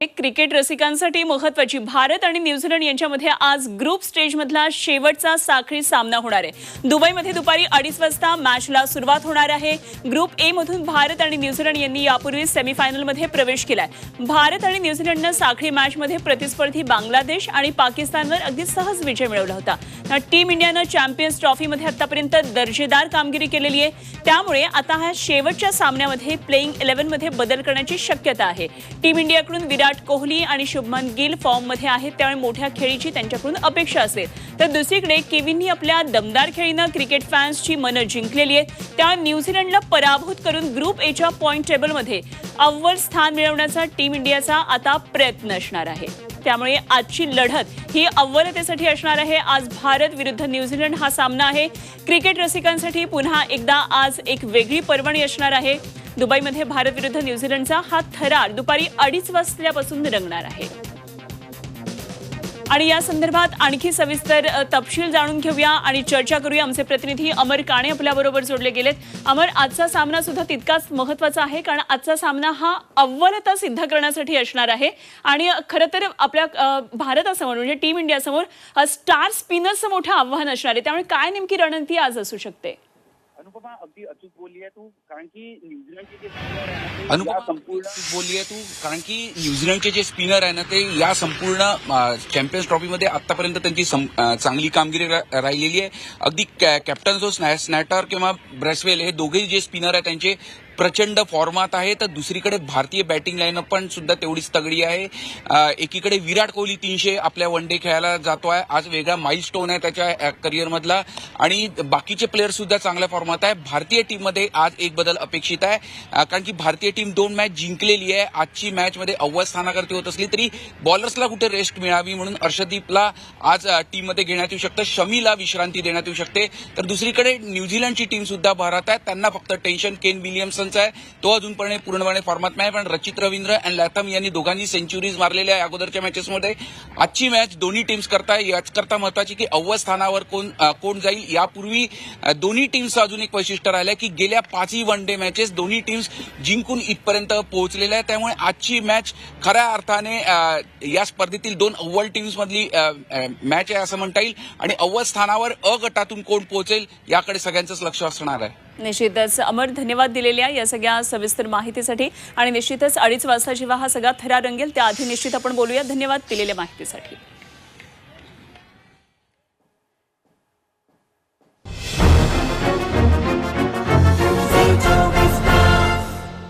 एक क्रिकेट रसिकांसाठी महत्वाची. भारत आणि न्यूझीलंड यांच्यामध्ये आज ग्रुप स्टेजमधला शेवटचा साखळी सामना होणार आहे. दुबईमध्ये दुपारी अडीच वाजता मॅचला सुरुवात होणार आहे. ग्रुप ए मधून भारत आणि न्यूझीलंड यांनी यापूर्वी सेमीफायनलमध्ये प्रवेश केलाय. भारत आणि न्यूझीलंडनं साखळी मॅचमध्ये प्रतिस्पर्धी बांगलादेश आणि पाकिस्तानवर अगदी सहज विजय मिळवला होता. टीम इंडियानं चॅम्पियन्स ट्रॉफीमध्ये आतापर्यंत दर्जेदार कामगिरी केलेली आहे. त्यामुळे आता ह्या शेवटच्या सामन्यामध्ये प्लेईंग इलेव्हनमध्ये बदल करण्याची शक्यता आहे. टीम इंडियाकडून विराट कोहली आणि शुभमन गिल फॉर्ममध्ये आहेत. त्यामुळे मोठ्या खेळीची त्यांच्याकडून अपेक्षा असेल. तर दुसरीकडे केविननी आपल्या दमदार खेळीनं क्रिकेट फॅन्सची मनं जिंकलेली आहेत. त्यामुळे न्यूझीलंडला पराभूत करून ग्रुप एच्या पॉईंट टेबलमध्ये अव्वल स्थान मिळवण्याचा टीम इंडियाचा आता प्रयत्न असणार आहे. त्यामुळे आजची लढत ही अव्वलतेसाठी असणार आहे. आज भारत विरुद्ध न्यूझीलंड हा सामना आहे. क्रिकेट रसिकांसाठी पुन्हा एकदा आज एक वेगळी पर्वणी असणार आहे. दुबईमध्ये भारत विरुद्ध न्यूझीलंडचा हा थरार दुपारी अडीच वाजल्यापासून रंगणार आहे. आणि या संदर्भात आणखी सविस्तर तपशील जाणून घेऊया आणि चर्चा करूया. आमचे प्रतिनिधी अमर काणे आपल्याबरोबर जोडले गेलेत. अमर आजचा सामना सुद्धा तितकाच महत्त्वाचा आहे कारण आजचा सामना हा अव्वलता सिद्ध करण्यासाठी असणार आहे. आणि खरं तर आपल्या भारतासमोर म्हणजे टीम इंडियासमोर स्टार स्पिनर्सचं मोठं आव्हान असणार आहे. त्यामुळे काय नेमकी रणनीती आज असू शकते? अनुपमा अगदी अचूक बोलली आहे तू कारण की न्यूझीलंडचे जे स्पिनर आहे ना, ते अनुपमा या संपूर्ण बोलली आहे तू कारण की न्यूझीलंडचे जे स्पिनर आहे ना ते या संपूर्ण चॅम्पियन्स ट्रॉफीमध्ये आतापर्यंत त्यांची चांगली कामगिरी राहिलेली आहे. अगदी कॅप्टन जो स्नॅ- स्नॅटर किंवा ब्रेसवेल हे दोघेही जे स्पिनर आहेत त्यांचे प्रचंड फॉर्मात आहे. तर दुसरीकडे भारतीय बॅटिंग लाईन पण सुद्धा तेवढीच तगडी आहे. एकीकडे विराट कोहली तीनशे आपल्या वन डे खेळायला जातो आहे. आज वेगळा माइल स्टोन आहे त्याच्या करिअरमधला आणि बाकीचे प्लेयर सुद्धा चांगल्या फॉर्मात आहे. भारतीय टीममध्ये आज एक बदल अपेक्षित आहे. कारण की भारतीय टीम दोन मॅच जिंकलेली आहे. आजची मॅचमध्ये अव्वल स्थानाकरती होत असली तरी बॉलर्सला कुठे रेस्ट मिळावी म्हणून अर्षदीपला आज टीममध्ये घेण्यात येऊ शकतं. शमीला विश्रांती देण्यात येऊ शकते. तर दुसरीकडे न्यूझीलंडची टीम सुद्धा भारत आहे. त्यांना फक्त टेन्शन केन विलियम्सनचा आहे. तो अजूनपणे पूर्णपणे फॉर्मात नाही पण रचित रवींद्र आणि लॅथम यांनी दोघांनी सेंचुरीज मारलेल्या आहे अगोदरच्या मॅचेसमध्ये आजची मॅच दोन्ही टीम्स करताय. याच करता महत्वाची की अव्वल स्थानावर कोण कोण जाईल यापूर्वी दोन्ही टीम्सचं अजून एक वैशिष्ट्य राहिलं की गेल्या पाचही वन डे मॅचेस दोन्ही टीम्स जिंकून इथपर्यंत पोहोचलेल्या आहेत. त्यामुळे आजची मॅच खऱ्या अर्थाने या स्पर्धेतील दोन अव्वल टीम्समधली मॅच आहे असं म्हणता येईल. आणि अव्वल स्थानावर अ गटातून कोण पोहोचेल याकडे सगळ्यांचंच लक्ष असणार आहे. निश्चितच अमर धन्यवाद दिलेल्या या सगळ्या सविस्तर माहितीसाठी. आणि निश्चितच अडीच वाजता जेव्हा हा सगळा थरा रंगेल त्याआधी निश्चित आपण बोलूया. धन्यवाद दिलेल्या माहितीसाठी.